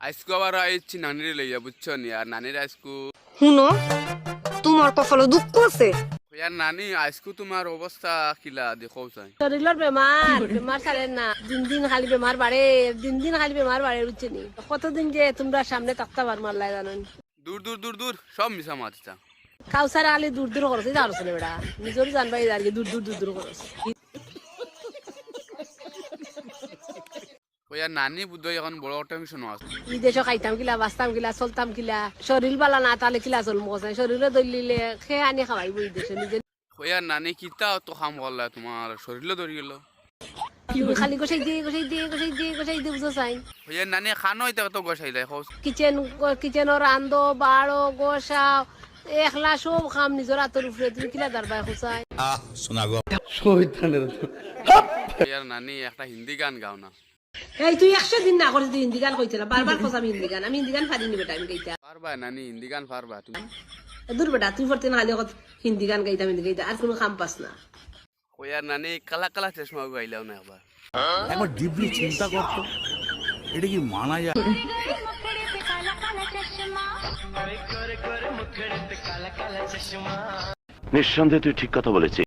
আজকু আবার আইছি নানিরে লইয়া বুঝছ নি? আর নানির আজকু শুনো তোমার কপালে দুঃখ আছে? ইয়ার নানি আজকু তোমার অবস্থা কিলা দেখো চাই শরীরের বেমার বেমার ছাড়ে না। দিন দিন খালি বেমার বাড়ে দিন দিন খালি বেমার বাড়ে বুঝছে নি? কতদিন যে তোমরা সামনে তাক্তা বার মারলাই জানেন। দূর দূর দূর দূর সব মিশা মাতিছা কাউসারে খালি দূর দূর করছে জানো ছেলে বেড়া। নিজের জানবাই আর কি দূর দূর দূর দূর করছে ইয়ার নানি বুদ্ধ এখন বড় টেনশন আছে। দেশে খাইতাম কিলা বাঁচতাম কিলা চলতাম কিলা শরীর বালা না তাহলে কিলা চলম কসাই শরীরে দলিলে খেয়ে আনি খাওয়াইব এই দেশে নিজে ইয়ার নানি কিতা তো কাম করলা তোমার শরীরও ধরি গেল। খালি গোসাই দিয়ে গোসাই দিয়ে গোসাই দিয়ে গোসাই দিয়ে বুঝো চাই। ইয়ার নানি খানো এটা তো গসাই দেয় কিচেন কিচেনের রান্ধো বাড়ো গোসাও একলা সব খাম নিজের হাতের উপরে তুমি কিলা দারবাই খুচাই আহ শোনা গো। ইয়ার নানি একটা হিন্দি গান গাও না। এই তুই একশো দিন না করে তুই হিন্দি গান কইছিল। বারবার কস আমি হিন্দি গান আমি হিন্দি গান পারিনি বেটা আমি গাইতা পারবা নানি হিন্দি গান পারবা তুমি? দূর বেটা তুই ফরতে না হিন্দি গান গাইতাম হিন্দি গাইতা আর কোনো কাম পাস না। নানি কালা কালা চশমা গাইলাও না একবার একবার ডিপলি চিন্তা করতো এটা কি মানা যায়? নিঃসন্দেহে তুই ঠিক কথা বলেছিস।